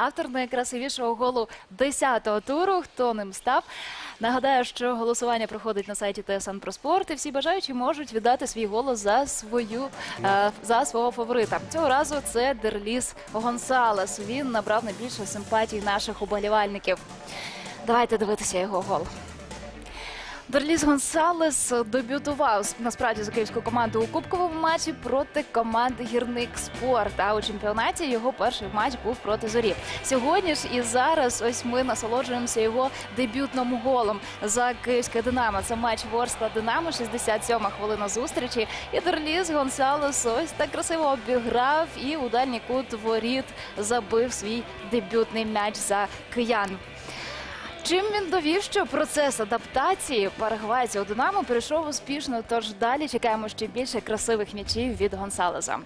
автор найкрасивішого голу 10-го туру. Хто ним став? Нагадаю, що голосування проходить на сайті ТСН про спорт, і всі бажаючі можуть віддати свій голос за свою е, за свого фаворита. Цього разу це Дерліс Гонсалес. Він набрав найбільше симпатій наших уболівальників. Давайте дивитися його гол. Дерліс Гонсалес дебютував насправді за київську команду у кубковому матчі проти команди Гірник Спорт. А у чемпіонаті його перший матч був проти зорі. Сьогодні ж і зараз ось ми насолоджуємося його дебютним голом за київське Динамо. Це матч Ворскла Динамо, 67-ма хвилина зустрічі. І Дерліс Гонсалес ось так красиво обіграв і у дальній кут воріт забив свій дебютний м'яч за киян. Чим він довів, що процес адаптації парагвайця у Динамо прийшов успішно, тож далі чекаємо ще більше красивих м'ячів від Гонсалеза.